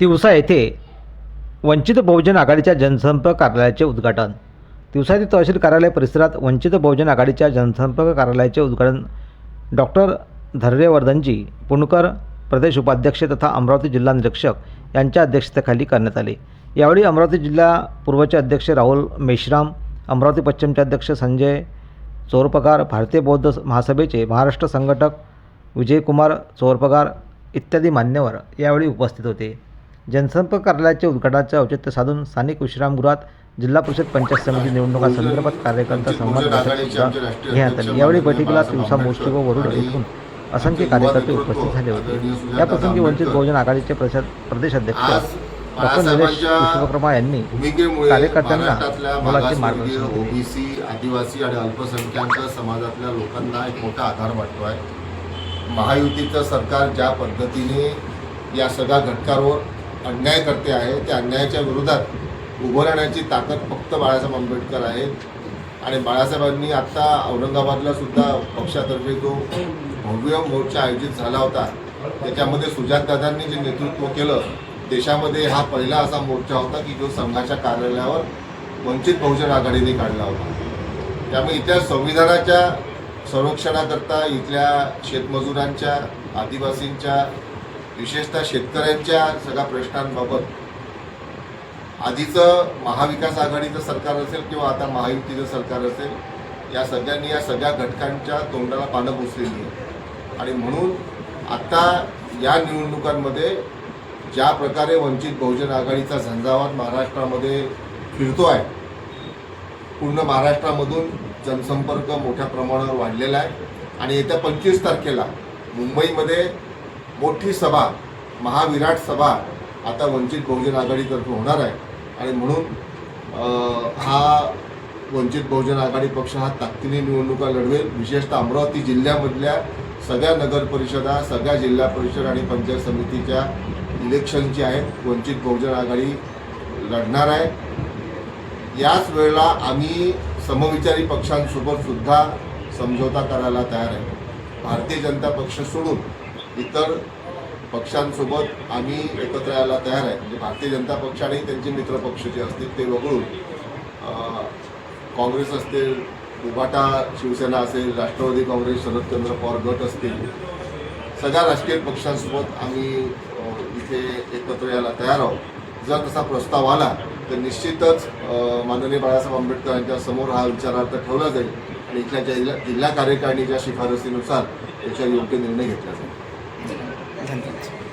तिवसा येथे वंचित बहुजन आघाडीच्या जनसंपर्क कार्यालयाचे उद्घाटन. तिवसा येथे तहसील कार्यालय परिसरात वंचित बहुजन आघाडीच्या जनसंपर्क कार्यालयाचे उद्घाटन. डॉक्टर धर्यवर्धनजी पुणकर प्रदेश उपाध्यक्ष तथा अमरावती जिल्हा निरीक्षक यांच्या अध्यक्षतेखाली करण्यात आले. यावेळी अमरावती जिल्हा पूर्वचे अध्यक्ष राहुल मेश्राम अमरावती पश्चिमचे अध्यक्ष संजय चोरपगार भारतीय बौद्ध महासभेचे महाराष्ट्र संघटक विजयकुमार चोरपगार इत्यादी मान्यवर यावेळी उपस्थित होते. जनसंपर्क कार्यालयाचे उद्घाटनाचे औचित्य साधून स्थानिक विश्रामगृहात जिल्हा परिषद पंचायत समिती निवडणुकांसंदर्भात कार्यकर्ता संवाद घेण्यात आली. यावेळी बैठकीला तिवसा मोष्टी व वरुड येथून असंख्य कार्यकर्ते उपस्थित झाले होते. याप्रसंगी वंचित बहुजन आघाडीचे प्रदेश अध्यक्ष डॉक्टर निलेश विश्वकर्मा यांनी कार्यकर्त्यांना मोलाचे मार्गदर्शन. ओबीसी आदिवासी आणि अल्पसंख्याक समाजातल्या लोकांना एक मोठा आधार वाटतो आहे. महायुतीचं सरकार ज्या पद्धतीने या सगळ्या घटकांवर अन्याय करते आहे त्या अन्यायाच्या विरोधात उभं राहण्याची ताकद फक्त बाळासाहेब आंबेडकर आहे. आणि बाळासाहेबांनी आत्ता औरंगाबादला सुद्धा पक्षातर्फे जो भव्य मोर्चा आयोजित झाला होता त्याच्यामध्ये सुजातदादांनी जे नेतृत्व केलं देशामध्ये हा पहिला असा मोर्चा होता की जो संघाच्या कार्यालयावर वंचित बहुजन आघाडीने काढला होता. त्यामुळे इथल्या संविधानाच्या संरक्षणाकरता इथल्या शेतमजुरांच्या आदिवासींच्या विशेषतः शेतकऱ्यांच्या सगळ्या प्रश्नांबाबत. आधीचं महाविकास आघाडीचं सरकार असेल किंवा आता महायुतीचं सरकार असेल या सगळ्यांनी या सगळ्या घटकांच्या तोंडाला पानं पुसलेली आहे आणि म्हणून आत्ता या निवडणुकांमध्ये ज्या प्रकारे वंचित बहुजन आघाडीचा झंझावात महाराष्ट्रामध्ये फिरतो आहे पूर्ण महाराष्ट्रामधून जनसंपर्क मोठ्या प्रमाणावर वाढलेला आहे. आणि येत्या पंचवीस तारखेला मुंबईमध्ये मोठी सभा महाविराट सभा आता वंचित बहुजन आघाडीतर्फे होणार आहे. आणि म्हणून हा वंचित बहुजन आघाडी पक्ष हा ताकदीने निवडणुका लढवेल. विशेषतः अमरावती जिल्ह्यामधल्या सगळ्या नगर परिषदा सगळ्या जिल्हा परिषद आणि पंचायत समितीच्या इलेक्शन जे आहेत. वंचित बहुजन आघाडी लढणार आहे. याच वेळेला आम्ही समविचारी पक्षांसोबत सुद्धा समझोता करायला तयार आहे. भारतीय जनता पक्ष सोडून इतर पक्षांसोबत आम्ही एकत्र यायला तयार आहे. म्हणजे भारतीय जनता पक्ष आणि त्यांचे मित्रपक्ष जे असतील ते वगळून काँग्रेस असतील उभाटा शिवसेना असेल राष्ट्रवादी काँग्रेस शरदचंद्र पवार गट असतील सगळ्या राजकीय पक्षांसोबत आम्ही इथे एकत्र यायला तयार आहोत. जर तसा प्रस्ताव आला तर निश्चितच माननीय बाळासाहेब आंबेडकर यांच्या समोर हा विचारार्थ ठेवला जाईल आणि इथल्या जिल्हा जिल्हा कार्यकारिणीच्या शिफारसीनुसार याचा योग्य निर्णय घेतला जाईल. ধন্যবাদ